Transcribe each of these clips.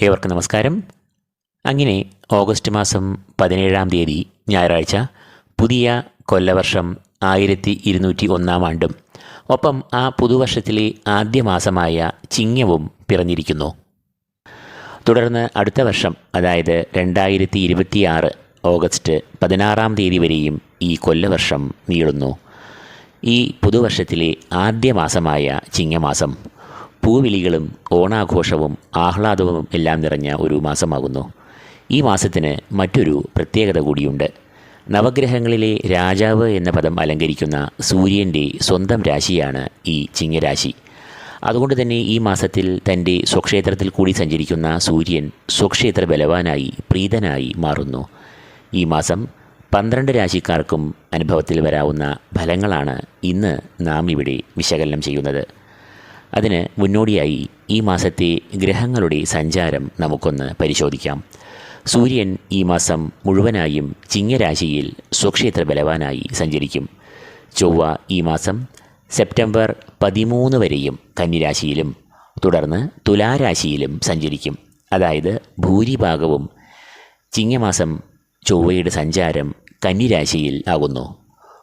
ഏവർക്കും നമസ്കാരം. അങ്ങനെ ഓഗസ്റ്റ് മാസം പതിനേഴാം തീയതി ഞായറാഴ്ച പുതിയ കൊല്ലവർഷം ആയിരത്തി ഇരുന്നൂറ്റി ഒന്നാം ആണ്ടും ഒപ്പം ആ പുതുവർഷത്തിലെ ആദ്യ മാസമായ ചിങ്ങവും പിറന്നിരിക്കുന്നു. തുടർന്ന് അടുത്ത വർഷം അതായത് രണ്ടായിരത്തി ഇരുപത്തിയാറ് ഓഗസ്റ്റ് പതിനാറാം തീയതി വരെയും ഈ കൊല്ലവർഷം നീളുന്നു. ഈ പുതുവർഷത്തിലെ ആദ്യ മാസമായ ചിങ്ങമാസം പൂവിളികളും ഓണാഘോഷവും ആഹ്ലാദവും എല്ലാം നിറഞ്ഞ ഒരു മാസമാകുന്നു. ഈ മാസത്തിന് മറ്റൊരു പ്രത്യേകത കൂടിയുണ്ട്. നവഗ്രഹങ്ങളിലെ രാജാവ് എന്ന പദം അലങ്കരിക്കുന്ന സൂര്യന്റെ സ്വന്തം രാശിയാണ് ഈ ചിങ്ങരാശി. അതുകൊണ്ട് തന്നെ ഈ മാസത്തിൽ തന്റെ സ്വക്ഷേത്രത്തിൽ കൂടി സഞ്ചരിക്കുന്ന സൂര്യൻ സ്വക്ഷേത്ര ബലവാനായി പ്രീതനായി മാറുന്നു. ഈ മാസം പന്ത്രണ്ട് രാശിക്കാർക്കും അനുഭവത്തിൽ വരാവുന്ന ഫലങ്ങളാണ് ഇന്ന് നാം ഇവിടെ വിശകലനം ചെയ്യുന്നത്. അതിന് മുന്നോടിയായി ഈ മാസത്തെ ഗ്രഹങ്ങളുടെ സഞ്ചാരം നമുക്കൊന്ന് പരിശോധിക്കാം. സൂര്യൻ ഈ മാസം മുഴുവനായും ചിങ്ങരാശിയിൽ സ്വക്ഷേത്ര ബലവാനായി സഞ്ചരിക്കും. ചൊവ്വ ഈ മാസം സെപ്റ്റംബർ പതിമൂന്ന് വരെയും കന്നിരാശിയിലും തുടർന്ന് തുലാരാശിയിലും സഞ്ചരിക്കും. അതായത് ഭൂരിഭാഗവും ചിങ്ങമാസം ചൊവ്വയുടെ സഞ്ചാരം കന്നിരാശിയിൽ ആകുന്നു.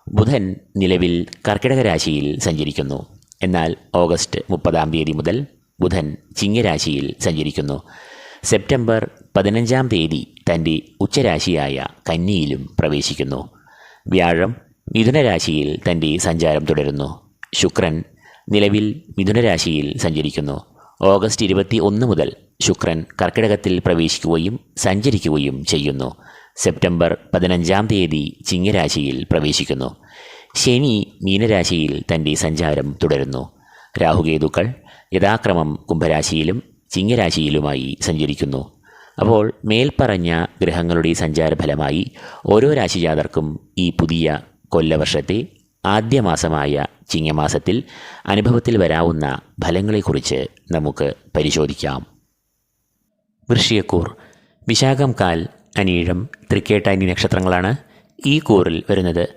ബുധൻ നിലവിൽ കർക്കിടക രാശിയിൽ സഞ്ചരിക്കുന്നു. എന്നാൽ ഓഗസ്റ്റ് മുപ്പതാം തീയതി മുതൽ ബുധൻ ചിങ്ങരാശിയിൽ സഞ്ചരിക്കുന്നു. സെപ്റ്റംബർ പതിനഞ്ചാം തീയതി തന്റെ ഉച്ചരാശിയായ കന്നിയിലും പ്രവേശിക്കുന്നു. വ്യാഴം മിഥുനരാശിയിൽ തന്റെ സഞ്ചാരം തുടരുന്നു. ശുക്രൻ നിലവിൽ മിഥുനരാശിയിൽ സഞ്ചരിക്കുന്നു. ഓഗസ്റ്റ് ഇരുപത്തി ഒന്ന് മുതൽ ശുക്രൻ കർക്കിടകത്തിൽ പ്രവേശിക്കുകയും സഞ്ചരിക്കുകയും ചെയ്യുന്നു. സെപ്റ്റംബർ പതിനഞ്ചാം തീയതി ചിങ്ങരാശിയിൽ പ്രവേശിക്കുന്നു. ശനി മീനരാശിയിൽ തന്റെ സഞ്ചാരം തുടരുന്നു. രാഹുകേതുക്കൾ യഥാക്രമം കുംഭരാശിയിലും ചിങ്ങരാശിയിലുമായി സഞ്ചരിക്കുന്നു. അപ്പോൾ മേൽപ്പറഞ്ഞ ഗ്രഹങ്ങളുടെ സഞ്ചാരഫലമായി ഓരോ രാശിജാതർക്കും ഈ പുതിയ കൊല്ലവർഷത്തെ ആദ്യ മാസമായ ചിങ്ങമാസത്തിൽ അനുഭവത്തിൽ വരാവുന്ന ഫലങ്ങളെക്കുറിച്ച് നമുക്ക് പരിശോധിക്കാം. വൃഷ്യക്കൂർ വിശാഖം കാൽ അനീഴം തൃക്കേട്ടാനി നക്ഷത്രങ്ങളാണ്. ഈ കൂറിൽ വരുന്നത്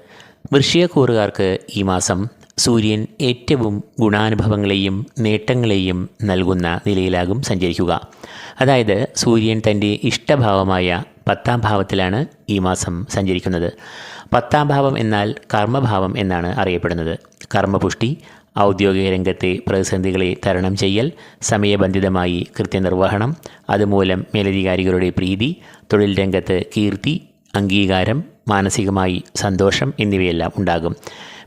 വൃശ്യക്കൂറുകാർക്ക് ഈ മാസം സൂര്യൻ ഏറ്റവും ഗുണാനുഭവങ്ങളെയും നേട്ടങ്ങളെയും നൽകുന്ന നിലയിലാകും സഞ്ചരിക്കുക. അതായത് സൂര്യൻ തന്റെ ഇഷ്ടഭാവമായ പത്താം ഭാവത്തിലാണ് ഈ മാസം സഞ്ചരിക്കുന്നത്. പത്താം ഭാവം എന്നാൽ കർമ്മഭാവം എന്നാണ് അറിയപ്പെടുന്നത്. കർമ്മപുഷ്ടി ഔദ്യോഗിക രംഗത്തെ പ്രതിസന്ധികളെ തരണം ചെയ്യൽ സമയബന്ധിതമായി കൃത്യനിർവഹണം അതുമൂലം മേലധികാരികളുടെ പ്രീതി തൊഴിൽ രംഗത്ത് കീർത്തി അംഗീകാരം മാനസികമായി സന്തോഷം എന്നിവയെല്ലാം ഉണ്ടാകും.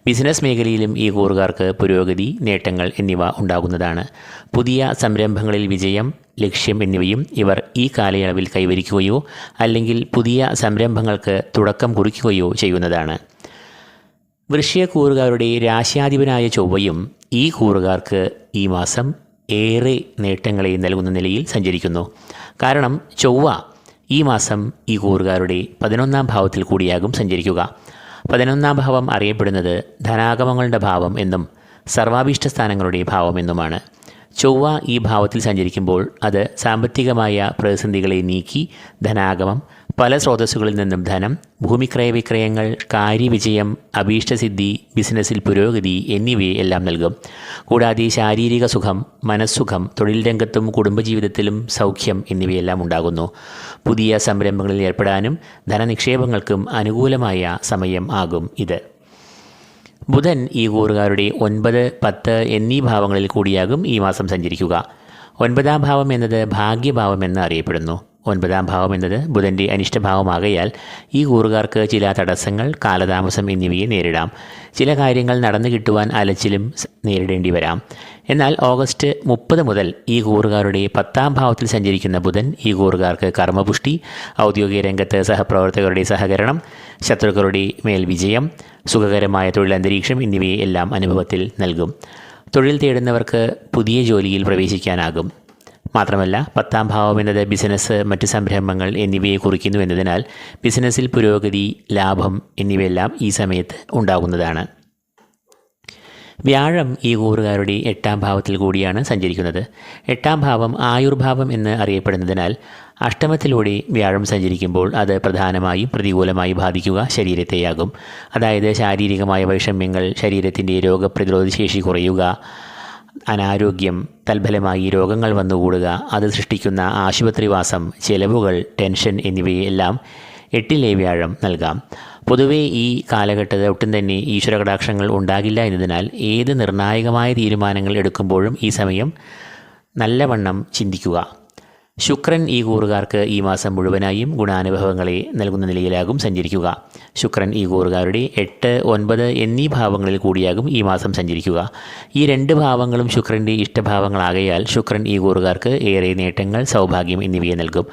ബിസിനസ് മേഖലയിലും ഈ കൂറുകാർക്ക് പുരോഗതി നേട്ടങ്ങൾ എന്നിവ ഉണ്ടാകുന്നതാണ്. പുതിയ സംരംഭങ്ങളിൽ വിജയം ലക്ഷ്യം എന്നിവയും ഇവർ ഈ കാലയളവിൽ കൈവരിക്കുകയോ അല്ലെങ്കിൽ പുതിയ സംരംഭങ്ങൾക്ക് തുടക്കം കുറിക്കുകയോ ചെയ്യുന്നതാണ്. വൃശ്യക്കൂറുകാരുടെ രാശ്യാധിപനായ ചൊവ്വയും ഈ കൂറുകാർക്ക് ഈ മാസം ഏറെ നേട്ടങ്ങളെ നൽകുന്ന നിലയിൽ സഞ്ചരിക്കുന്നു. കാരണം ചൊവ്വ ഈ മാസം ഈ കൂറുകാരുടെ പതിനൊന്നാം ഭാവത്തിൽ കൂടിയാകും സഞ്ചരിക്കുക. പതിനൊന്നാം ഭാവം അറിയപ്പെടുന്നത് ധനാഗമങ്ങളുടെ ഭാവം എന്നും സർവാഭീഷ്ട സ്ഥാനങ്ങളുടെ ഭാവം എന്നുമാണ്. ചൊവ്വ ഈ ഭാവത്തിൽ സഞ്ചരിക്കുമ്പോൾ അത് സാമ്പത്തികമായ പ്രതിസന്ധികളെ നീക്കി ധനാഗമം പല സ്രോതസ്സുകളിൽ നിന്നും ധനം ഭൂമിക്രയ വിക്രയങ്ങൾ കാര്യവിജയം അഭീഷ്ടസിദ്ധി ബിസിനസ്സിൽ പുരോഗതി എന്നിവയെ എല്ലാം നൽകും. കൂടാതെ ശാരീരിക സുഖം മനസ്സുഖം തൊഴിൽ രംഗത്തും കുടുംബജീവിതത്തിലും സൗഖ്യം എന്നിവയെല്ലാം ഉണ്ടാകുന്നു. പുതിയ സംരംഭങ്ങളിൽ ഏർപ്പെടാനും ധനനിക്ഷേപങ്ങൾക്കും അനുകൂലമായ സമയം ആകും ഇത്. ബുധൻ ഈ കൂറുകാരുടെ ഒൻപത് പത്ത് എന്നീ ഭാവങ്ങളിൽ കൂടിയാകും ഈ മാസം സഞ്ചരിക്കുക. ഒൻപതാം ഭാവം എന്നത് ഭാഗ്യഭാവം എന്ന് അറിയപ്പെടുന്നു. ഒൻപതാം ഭാവം എന്നത് ബുധന്റെ അനിഷ്ടഭാവമാകയാൽ ഈ കൂറുകാർക്ക് ചില തടസ്സങ്ങൾ കാലതാമസം എന്നിവയെ നേരിടാം. ചില കാര്യങ്ങൾ നടന്നു കിട്ടുവാൻ അലച്ചിലും നേരിടേണ്ടി വരാം. എന്നാൽ ഓഗസ്റ്റ് മുപ്പത് മുതൽ ഈ കൂറുകാരുടെ പത്താം ഭാവത്തിൽ സഞ്ചരിക്കുന്ന ബുധൻ ഈ കൂറുകാർക്ക് കർമ്മപുഷ്ടി ഔദ്യോഗിക രംഗത്ത് സഹപ്രവർത്തകരുടെ സഹകരണം ശത്രുക്കളുടെ മേൽ വിജയം സുഖകരമായ തൊഴിലന്തരീക്ഷം എന്നിവയെ എല്ലാം അനുഭവത്തിൽ നൽകും. തൊഴിൽ തേടുന്നവർക്ക് പുതിയ ജോലിയിൽ പ്രവേശിക്കാനാകും. മാത്രമല്ല പത്താം ഭാവം എന്നത് ബിസിനസ് മറ്റ് സംരംഭങ്ങൾ എന്നിവയെ കുറിക്കുന്നു എന്നതിനാൽ ബിസിനസ്സിൽ പുരോഗതി ലാഭം എന്നിവയെല്ലാം ഈ സമയത്ത് ഉണ്ടാകുന്നതാണ്. വ്യാഴം ഈ കൂറുകാരുടെ എട്ടാം ഭാവത്തിൽ കൂടിയാണ് സഞ്ചരിക്കുന്നത്. എട്ടാം ഭാവം ആയുർഭാവം എന്ന് അറിയപ്പെടുന്നതിനാൽ അഷ്ടമത്തിലൂടെ വ്യാഴം സഞ്ചരിക്കുമ്പോൾ അത് പ്രധാനമായും പ്രതികൂലമായി ബാധിക്കുക ശരീരത്തെയാകും. അതായത് ശാരീരികമായ വൈഷമ്യങ്ങൾ ശരീരത്തിന്റെ രോഗപ്രതിരോധ ശേഷി കുറയുക അനാരോഗ്യം തൽഫലമായി രോഗങ്ങൾ വന്നുകൂടുക അത് സൃഷ്ടിക്കുന്ന ആശുപത്രിവാസം ചെലവുകൾ ടെൻഷൻ എന്നിവയെല്ലാം എട്ടിലെ വ്യാഴം നൽകാം. പൊതുവേ ഈ കാലഘട്ടത്തിൽ ഒട്ടും തന്നെ ഈശ്വരകടാക്ഷങ്ങൾ ഉണ്ടാകില്ല എന്നതിനാൽ ഏത് നിർണായകമായ തീരുമാനങ്ങൾ എടുക്കുമ്പോഴും ഈ സമയം നല്ലവണ്ണം ചിന്തിക്കുക. ശുക്രൻ ഈ കൂറുകാർക്ക് ഈ മാസം മുഴുവനായും ഗുണാനുഭവങ്ങളെ നൽകുന്ന നിലയിലാകും സഞ്ചരിക്കുക. ശുക്രൻ ഈ കൂറുകാരുടെ എട്ട് ഒൻപത് എന്നീ ഭാവങ്ങളിൽ കൂടിയാകും ഈ മാസം സഞ്ചരിക്കുക. ഈ രണ്ട് ഭാവങ്ങളും ശുക്രന്റെ ഇഷ്ടഭാവങ്ങളാകയാൽ ശുക്രൻ ഈ കൂറുകാർക്ക് ഏറെ നേട്ടങ്ങൾ സൗഭാഗ്യം എന്നിവയെ നൽകും.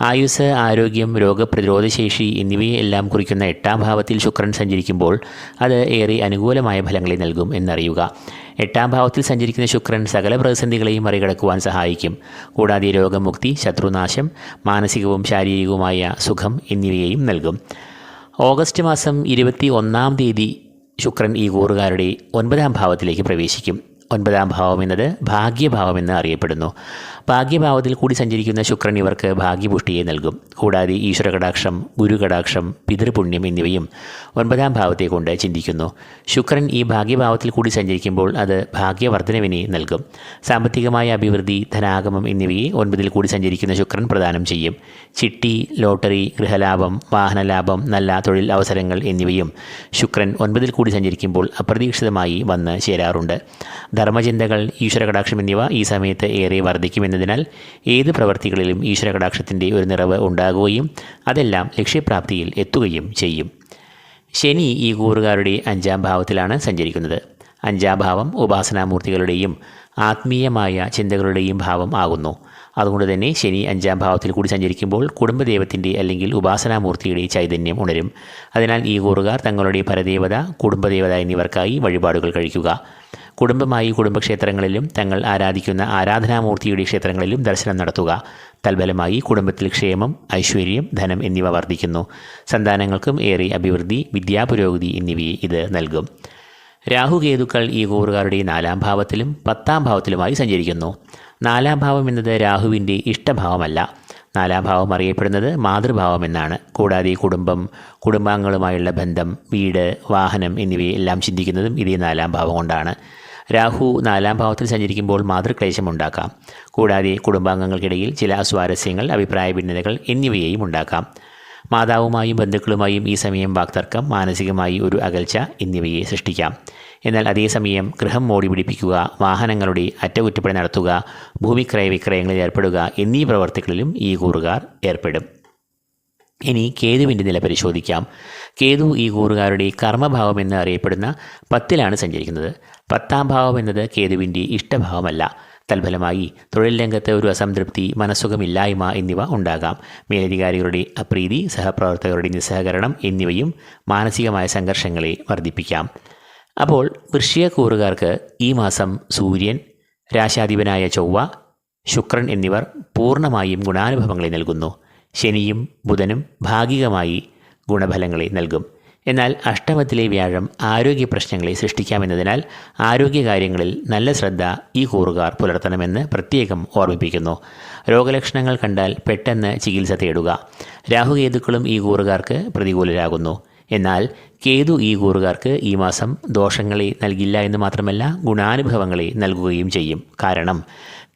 ആയുസ് ആരോഗ്യം രോഗപ്രതിരോധശേഷി എന്നിവയെ എല്ലാം കുറിക്കുന്ന എട്ടാം ഭാവത്തിൽ ശുക്രൻ സഞ്ചരിക്കുമ്പോൾ അത് ഏറെ അനുകൂലമായ ഫലങ്ങളെ നൽകും എന്നറിയുക. എട്ടാം ഭാവത്തിൽ സഞ്ചരിക്കുന്ന ശുക്രൻ സകല പ്രതിസന്ധികളെയും മറികടക്കുവാൻ സഹായിക്കും. കൂടാതെ രോഗമുക്തി ശത്രുനാശം മാനസികവും ശാരീരികവുമായ സുഖം എന്നിവയെയും നൽകും. ഓഗസ്റ്റ് മാസം ഇരുപത്തി ഒന്നാം തീയതി ശുക്രൻ ഈ കൂറുകാരുടെ ഒൻപതാം ഭാവത്തിലേക്ക് പ്രവേശിക്കും. ഒൻപതാം ഭാവം എന്നത് ഭാഗ്യഭാവം എന്ന് അറിയപ്പെടുന്നു. ഭാഗ്യഭാവത്തിൽ കൂടി സഞ്ചരിക്കുന്ന ശുക്രൻ ഇവർക്ക് ഭാഗ്യപുഷ്ടിയെ നൽകും. കൂടാതെ ഈശ്വരകടാക്ഷം ഗുരുകടാക്ഷം പിതൃപുണ്യം എന്നിവയും ഒൻപതാം ഭാവത്തെ കൊണ്ട് ചിന്തിക്കുന്നു. ശുക്രൻ ഈ ഭാഗ്യഭാവത്തിൽ കൂടി സഞ്ചരിക്കുമ്പോൾ അത് ഭാഗ്യവർദ്ധനവിനെ നൽകും. സാമ്പത്തികമായ അഭിവൃദ്ധി ധനാഗമം എന്നിവയെ ഒൻപതിൽ കൂടി സഞ്ചരിക്കുന്ന ശുക്രൻ പ്രദാനം ചെയ്യും. ചിട്ടി ലോട്ടറി ഗൃഹലാഭം വാഹനലാഭം നല്ല തൊഴിൽ അവസരങ്ങൾ എന്നിവയും ശുക്രൻ ഒൻപതിൽ കൂടി സഞ്ചരിക്കുമ്പോൾ അപ്രതീക്ഷിതമായി വന്ന് ചേരാറുണ്ട്. ധർമ്മചിന്തകൾ ഈശ്വരകടാക്ഷം എന്നിവ ഈ സമയത്ത് ഏറെ വർദ്ധിക്കുമെന്നതിനാൽ ഏത് പ്രവൃത്തികളിലും ഈശ്വരകടാക്ഷത്തിന്റെ ഒരു നിറവ് ഉണ്ടാകുകയും അതെല്ലാം ലക്ഷ്യപ്രാപ്തിയിൽ എത്തുകയും ചെയ്യും. ശനി ഈ കൂറുകാരുടെ അഞ്ചാം ഭാവത്തിലാണ് സഞ്ചരിക്കുന്നത്. അഞ്ചാം ഭാവം ഉപാസനാമൂർത്തികളുടെയും ആത്മീയമായ ചിന്തകളുടെയും ഭാവം ആകുന്നു. അതുകൊണ്ട് തന്നെ ശനി അഞ്ചാം ഭാവത്തിൽ കൂടി സഞ്ചരിക്കുമ്പോൾ കുടുംബദേവത്തിന്റെ അല്ലെങ്കിൽ ഉപാസനാമൂർത്തിയുടെ ചൈതന്യം ഉണരും. അതിനാൽ ഈ കൂറുകാർ തങ്ങളുടെ പരദേവത കുടുംബദേവത എന്നിവർക്കായി വഴിപാടുകൾ കഴിക്കുക. കുടുംബമായി കുടുംബക്ഷേത്രങ്ങളിലും തങ്ങൾ ആരാധിക്കുന്ന ആരാധനാമൂർത്തിയുടെ ക്ഷേത്രങ്ങളിലും ദർശനം നടത്തുക. തൽഫലമായി കുടുംബത്തിൽ ക്ഷേമം ഐശ്വര്യം ധനം എന്നിവ വർദ്ധിക്കുന്നു. സന്താനങ്ങൾക്കും ഏറെ അഭിവൃദ്ധി വിദ്യാപുരോഗതി എന്നിവയെ ഇത് നൽകും. രാഹുകേതുക്കൾ ഈ കൂറുകാരുടെ നാലാം ഭാവത്തിലും പത്താം ഭാവത്തിലുമായി സഞ്ചരിക്കുന്നു. നാലാം ഭാവം എന്നത് രാഹുവിന്റെ ഇഷ്ടഭാവമല്ല. നാലാം ഭാവം അറിയപ്പെടുന്നത് മാതൃഭാവം എന്നാണ്. കൂടാതെ കുടുംബം കുടുംബാംഗങ്ങളുമായുള്ള ബന്ധം വീട് വാഹനം എന്നിവയെല്ലാം ചിന്തിക്കുന്നതും ഇതേ നാലാം ഭാവം കൊണ്ടാണ്. രാഹു നാലാം ഭാവത്തിൽ സഞ്ചരിക്കുമ്പോൾ മാതൃക്ലേശം ഉണ്ടാക്കാം. കൂടാതെ കുടുംബാംഗങ്ങൾക്കിടയിൽ ചില അസ്വാരസ്യങ്ങൾ അഭിപ്രായ ഭിന്നതകൾ എന്നിവയെയും ഉണ്ടാക്കാം. മാതാവുമായും ബന്ധുക്കളുമായും ഈ സമയം വാക്തർക്കം മാനസികമായി ഒരു അകൽച്ച എന്നിവയെ സൃഷ്ടിക്കാം. എന്നാൽ അതേസമയം ഗൃഹം മോടി പിടിപ്പിക്കുക വാഹനങ്ങളുടെ അറ്റകുറ്റപ്പണി നടത്തുക ഭൂമിക്രയ വിക്രയങ്ങളിൽ ഏർപ്പെടുക എന്നീ പ്രവർത്തികളിലും ഈ കൂറുകാർ ഏർപ്പെടും. ഇനി കേതുവിന്റെ നില പരിശോധിക്കാം. കേതു ഈ കൂറുകാരുടെ കർമ്മഭാവം എന്ന് അറിയപ്പെടുന്ന പത്തിലാണ് സഞ്ചരിക്കുന്നത്. പത്താം ഭാവം എന്നത് കേതുവിന്റെ ഇഷ്ടഭാവമല്ല. തൽഫലമായി തൊഴിൽ രംഗത്ത് ഒരു അസംതൃപ്തി മനസ്സുഖമില്ലായ്മ എന്നിവ ഉണ്ടാകാം. മേലധികാരികളുടെ അപ്രീതി സഹപ്രവർത്തകരുടെ നിസ്സഹകരണം എന്നിവയും മാനസികമായ സംഘർഷങ്ങളെ വർദ്ധിപ്പിക്കാം. അപ്പോൾ വൃശ്ചിക കൂറുകാർക്ക് ഈ മാസം സൂര്യൻ രാശാധിപനായ ചൊവ്വ ശുക്രൻ എന്നിവർ പൂർണമായും ഗുണാനുഭവങ്ങളെ നൽകുന്നു. ശനിയും ബുധനും ഭാഗികമായി ഗുണഫലങ്ങളെ നൽകും. എന്നാൽ അഷ്ടമത്തിലെ വ്യാഴം ആരോഗ്യ പ്രശ്നങ്ങളെ സൃഷ്ടിക്കാമെന്നതിനാൽ ആരോഗ്യകാര്യങ്ങളിൽ നല്ല ശ്രദ്ധ ഈ കൂറുകാർ പുലർത്തണമെന്ന് പ്രത്യേകം ഓർമ്മിപ്പിക്കുന്നു. രോഗലക്ഷണങ്ങൾ കണ്ടാൽ പെട്ടെന്ന് ചികിത്സ തേടുക. രാഹുകേതുക്കളും ഈ കൂറുകാർക്ക് പ്രതികൂലരാകുന്നു. എന്നാൽ കേതു ഈ കൂറുകാർക്ക് ഈ മാസം ദോഷങ്ങളെ നൽകില്ല എന്ന് മാത്രമല്ല ഗുണാനുഭവങ്ങളെ നൽകുകയും ചെയ്യും. കാരണം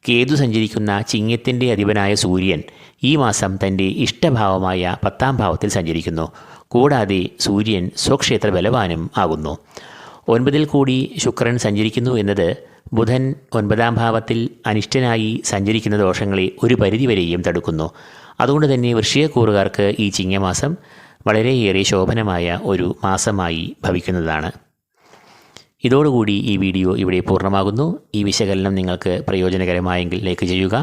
കേതു സഞ്ചരിക്കുന്ന ചിങ്ങത്തിന്റെ അധിപനായ സൂര്യൻ ഈ മാസം തന്റെ ഇഷ്ടഭാവമായ പത്താം ഭാവത്തിൽ സഞ്ചരിക്കുന്നു. കൂടാതെ സൂര്യൻ സ്വക്ഷേത്ര ബലവാനും ആകുന്നു. ഒൻപതിൽ കൂടി ശുക്രൻ സഞ്ചരിക്കുന്നു എന്നത് ബുധൻ ഒൻപതാം ഭാവത്തിൽ അനിഷ്ടനായി സഞ്ചരിക്കുന്ന ദോഷങ്ങളെ ഒരു പരിധിവരെയും തടുക്കുന്നു. അതുകൊണ്ട് തന്നെ വൃശ്ചികക്കൂറുകാർക്ക് ഈ ചിങ്ങമാസം വളരെയേറെ ശോഭനമായ ഒരു മാസമായി ഭവിക്കുന്നതാണ്. ഇതോടുകൂടി ഈ വീഡിയോ ഇവിടെ പൂർണമാകുന്നു. ഈ വിശകലനം നിങ്ങൾക്ക് പ്രയോജനകരമായെങ്കിൽ ലൈക്ക് ചെയ്യുക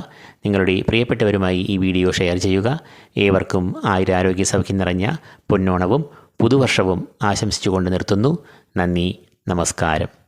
നിങ്ങളുടെ പ്രിയപ്പെട്ടവരുമായി ഈ വീഡിയോ ഷെയർ ചെയ്യുക. ഏവർക്കും ആയുരാരോഗ്യ സൗഖ്യം നിറഞ്ഞ പൊന്നോണവും പുതുവർഷവും ആശംസിച്ചുകൊണ്ട് നിർത്തുന്നു. നന്ദി നമസ്കാരം.